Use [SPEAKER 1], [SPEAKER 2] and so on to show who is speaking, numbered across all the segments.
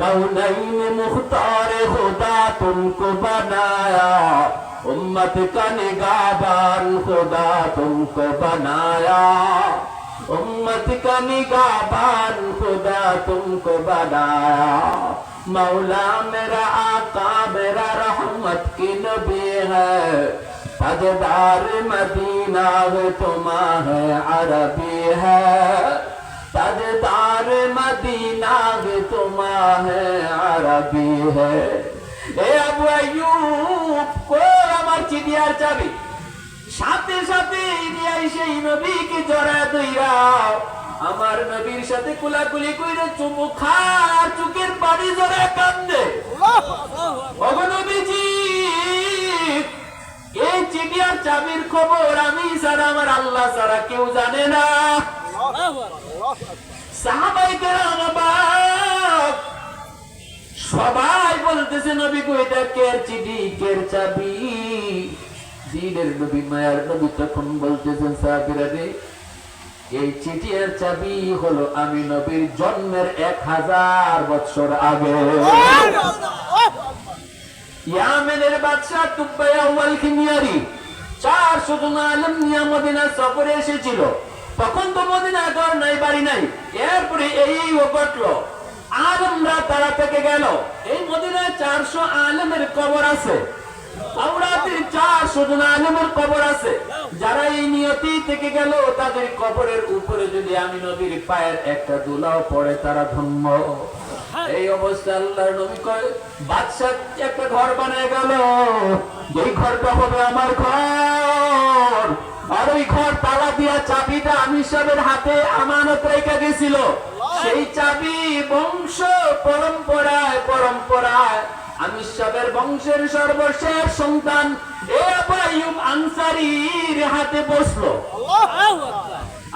[SPEAKER 1] कौनैन मुख्तार खुदा तुमको बनाया। उम्मत का निगाहबान खुदा तुमको बनाया। उम्मत का निगाहबान खुदा तुमको बनाया। मौला मेरा आका, मेरा रहमत की नबी है। ताजदार मदीना तुम्हारा अरबी है। ताजदार मदीना वो तुम्हारा है अरबी है এ আবু আইয়ুব কোন আমার চিড়িয়ার চাবি সাথে সাথে ইলিয়াই সেই নবীকে জড়া দইরা আমার নবীর সাথে কুলাকুলি কইরে চুমু খার চুকের পানি জড়া কান্দে অগনবীজি এই চিড়িয়ার চাবির খবর আমি ছাড়া আমার আল্লাহ ছাড়া কেউ জানে না সাহাবাই কেরাম অবাক। সবাই বলতেছে, নবী এটা কের চিঠি, কের চাবি? দিনের নবী, মায়ার নবী তখন বলতেছেন, সাহাবিরা রে, এই চিঠির চাবি হলো আমি নবীর জন্মের এক হাজার বছর আগে। ইয়ামেনের বাদশাহ তুব্বায়া ওয়াল খিমিয়ারি চারশো জন আলম নিয়ে মদিনা সফরে এসেছিল। তখন তো মদিনা ঘর নাই, বাড়ি নাই। এরপরে এই ও ঘটলো। আলমরা তারা থেকে গেল। এই মদিনায় চারশো আলমের কবর আছে। যারা তাদের কবরের উপরে যদি আমি একটা দুলাও পড়ে, তারা ধন্য। এই অবস্থা বাদশাহ একটা ঘর বানিয়ে গেল। ঘরটা হবে আমার ঘর। আর ওই ঘর তালা দিয়া চাবিটা আমি সবের হাতে আমানত রেখে গেছিল। সেই চাবি বংশ পরম্পরায় পরম্পরায় আমি সবের বংশের সর্বশেষ সন্তান আনসারির হাতে বসল।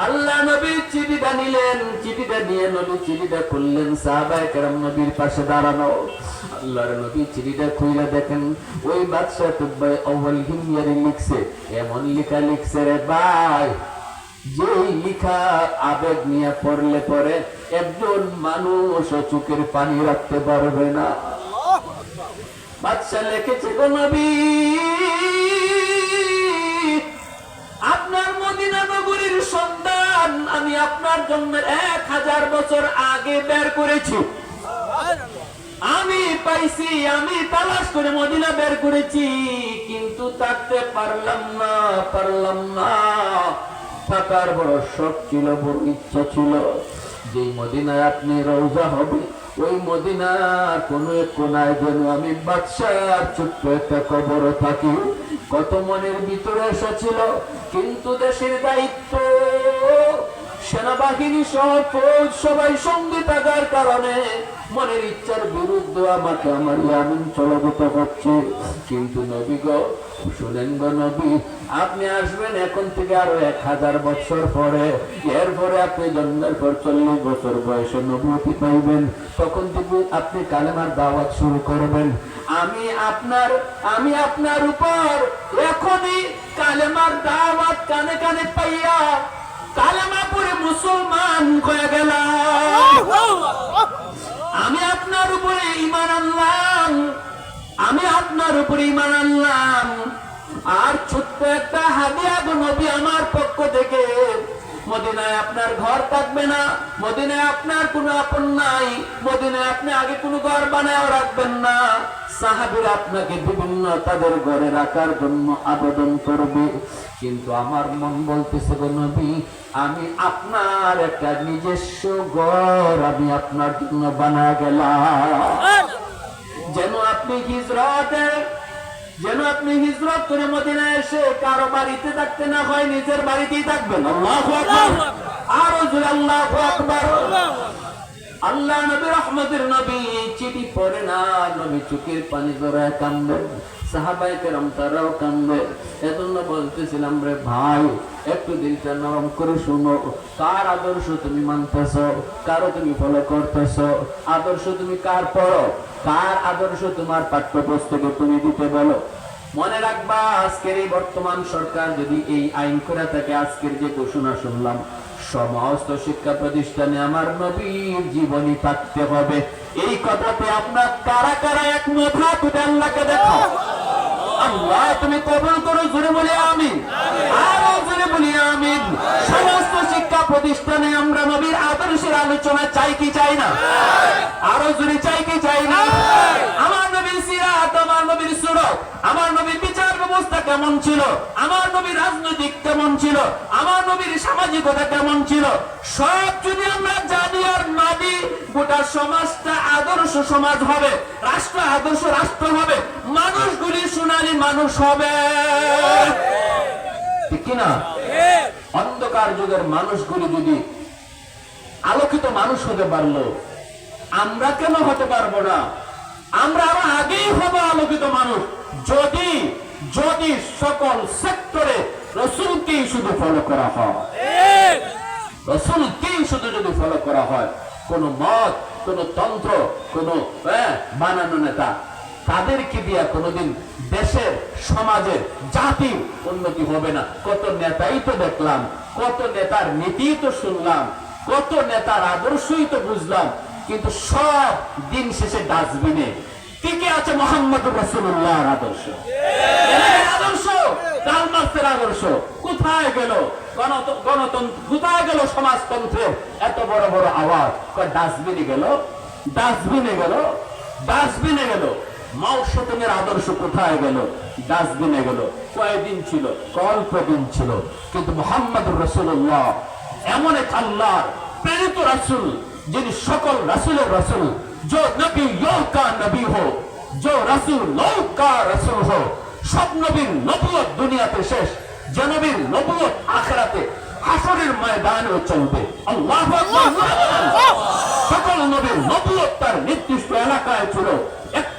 [SPEAKER 1] আল্লাহ নবী চিঠিটা নিলেন, চিঠিটা নিয়ে নবী চিঠিটা খুললেন, সাহাবায়ে কেরাম নবীর পাশে দাঁড়ানো। আল্লাহর নবী চিঠিটা খুলে দেখেন, ওই বাদশাহ তুব্বাই আউয়াল হিমিয়ারি লিখছে, এমন লেখা লিখছে রে ভাই, যেই লিখা আবেগ নিয়ে পড়লে পরে একজন মানুষ চোখের পানি রাখতে পারবে না। বাদশাহ লিখেছে, গো নবী, আপনার মদিনা নগরীর সন্তান আমি আপনার জন্য এক হাজার বছর আগে বের করেছি। আমি পাইছি, আমি তালাশ করে মদিনা বের করেছি, কিন্তু থাকতে পারলাম না পারলাম না। থাকার বড় শখ ছিল, বড় ইচ্ছা ছিল যে মদিনায় আপনি রওজা হবে। ওই মদিনার কোন এক কোনায় যেন আমি বাদশার ছোট্ট একটা কবর থাকি। কত মনের ভিতরে এসেছিল কিন্তু দেশের দায়িত্ব, সেনাবাহিনী সহ সবাই সঙ্গে থাকার কারণে মনের ইচ্ছার বিরুদ্ধে আমাকে আমার ইয়ামিন চলগত হচ্ছে। কিন্তু নবী গো, শুনেন গো নবী, আপনি আসবেন এখন থেকে আরও এক হাজার বছর পরে। এরপরে আপনি জন্মের পর চল্লিশ বছর বয়সে নবুতি পাইবেন। তখন থেকে আপনি কালেমার দাওয়াত শুরু করবেন, আমি আপনার আমি আপনার উপর এখনই কালেমার দাওয়াত কানে কানে পাইয়া কালেমা পরে মুসলমান হয়ে গেলাম। আমি আপনার উপরে ইমান আনলাম। আমি আপনার উপরে ইমান আনলাম। আর ছোট্ট একটা হাদিয়া নবী আমার পক্ষ থেকে মদিনায় আপনার ঘর থাকবে না মদিনায় আপনার কোনো আপন নাই মদিনায় আপনি আগে কোনো ঘর বানায় রাখবেন না। সাহাবির আপনাকে বিভিন্ন তাদের ঘরে রাখার জন্য আবেদন করবে। কিন্তু আমার মন বলতেছে গো নবী আমি আপনার একটা নিজস্ব ঘর আমি আপনার জন্য বানা গেলাম। যেন আপনি হিজরতে যেন আপনি হিজরত করে মদিনায় এসে কারও বাড়িতে থাকতে না হয় নিজের বাড়িতেই থাকবেন। আরও আল্লাহু আকবার। আল্লাহ নবী রহমতের নবী চিঠি পড়ে না নবী চোখের পানি জড়ায় কান্দে। সাহাবাই কেরম তারাও কান্দে। এজন্য বলতেছিলাম রে ভাই একটু দিলটা নরম করে শুনো। কার আদর্শ তুমি মানতেছ? কারও তুমি ফলো করতেছ? আদর্শ তুমি কার পড়ো? কার আদর্শ তোমার পাঠ্যপুস্তকে তুমি দিতে বলো। মনে রাখবা, আজকের এই বর্তমান সরকার যদি এই আইন করে থাকে, আজকের যে ঘোষণা শুনলাম, সমস্ত শিক্ষা প্রতিষ্ঠানে আমার নবীর জীবনী থাকতে হবে। এই কথাতে আপনার কারা কারা একমত হাত উঠে আল্লাহকে দেখো আল্লাহ, তুমি কবুল করো, জোরে বলি আমিন। আরও সমস্ত শিক্ষা প্রতিষ্ঠানে আমরা নবীর আদর্শের আলোচনা চাই কি চাই না? আরও জোরে চাই কি চাই না? আমার নবীর সিরাত, আমার নবীর সুরত, আমার নবীর বিচার ব্যবস্থা কেমন ছিল? আমার নবীর রাজনৈতিক কেমন ছিল? আমার নবীর সামাজিকতা কেমন ছিল? সব যদি আমরা জানি আর মানি গোটা সমাজটা আদর্শ সমাজ হবে, রাষ্ট্র আদর্শ রাষ্ট্র হবে, মানুষগুলি সোনালী মানুষ হবে। কিনা? অন্ধকার যুগের মানুষগুলি যদি আলোকিত মানুষ হতে পারল আমরা কেন হতে পারব না? আমরা আরও আগেই হব আলোকিত মানুষ। যদি যদি সকল সেক্টরে রসুলকেই শুধু ফলো করা হয়। রসুলকেই শুধু যদি ফলো করা হয় কোন মত কোন তন্ত্র কোন হ্যাঁ, বানানো নেতা তাদেরকে দিয়া কোনোদিন দেশের, সমাজের, জাতির উন্নতি হবে না। কত নেতাই তো দেখলাম, কত নেতার নীতি তো শুনলাম, কত নেতার আদর্শই তো বুঝলাম, কিন্তু সব দিন শেষে ডাস্টবিনে টিকে আছে মোহাম্মদ রসুল্লাহর আদর্শ। আদর্শ কাল আদর্শ। কোথায় গেল? গণত- গণতন্ত্র, কোথায় গেল সমাজতন্ত্রের এত বড় বড় আওয়াজ। ডাস্টবিনে গেল? ডাস্টবিনে গেল? ডাস্টবিনে গেল? মাওসতমের আদর্শ কোথায় গেল? ডাস্টবিনে গেল। ছিল? ছিল। কিন্তু মোহাম্মদ রসুল্লাহ এমন এক প্রেরিত রাসুল যিনি সকল রাসুলের রাসুল যো নবী কা নবী হো যো রাসুল রাসুল হো সব নবীর দুনিয়াতে শেষ যে নবীর নবুয়ত আখেরাতে হাসরের ময়দানেও চলবে। আল্লাহ সকল নবীর নবুয় তার নির্দিষ্ট এলাকায় ছিল।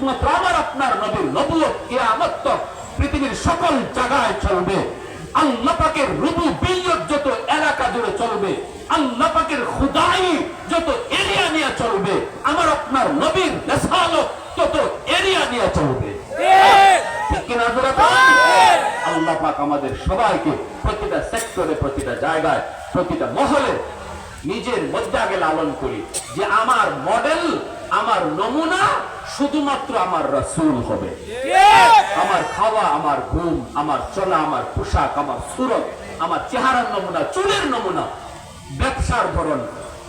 [SPEAKER 1] একমাত্র আমার আপনার নবীর নবুয়ত কিয়ামত পৃথিবীর সকল জায়গায় চলবে। আল্লাহ পাকের রুবু বিয়ত যত এলাকা জুড়ে চলবে, আল্লাহ পাকের খুদাই যত এরিয়া নিয়ে চলবে, আমার আপনার নবীর তত এরিয়া নিয়ে চলবে? আল্লাহ পাক আমাদের সবাইকে প্রতিটা সেক্টরে প্রতিটা জায়গায়, প্রতিটা মহলে নিজের মধ্যে আগে লালন করি। যে আমার মডেল আমার নমুনা শুধুমাত্র আমার রসুল হবে। আমার খাওয়া আমার ঘুম আমার চলা আমার পোশাক আমার সুরত আমার চেহারার নমুনা চুলের নমুনা ব্যবসার ধরন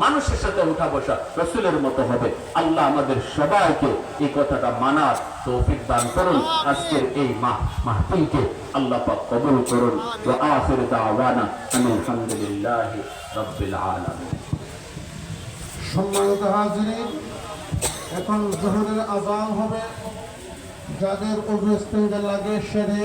[SPEAKER 1] মানুষের সাথে উঠা বসা রসুলের মতো হবে। আল্লাহ আমাদের সবাইকে এই কথাটা মানার তৌফিক দান করুন। আজকের এই মাহ মাহফিলকে আল্লাহ পাক কবুল করুন। ওয়া আখির দাওয়ানা আলহামদুলিল্লাহি রাব্বিল আলামিন।
[SPEAKER 2] সম্মানিত হাজিরিন এখন জোহরের আজান হবে। যাদের অভ্যস্ত লাগে সেরে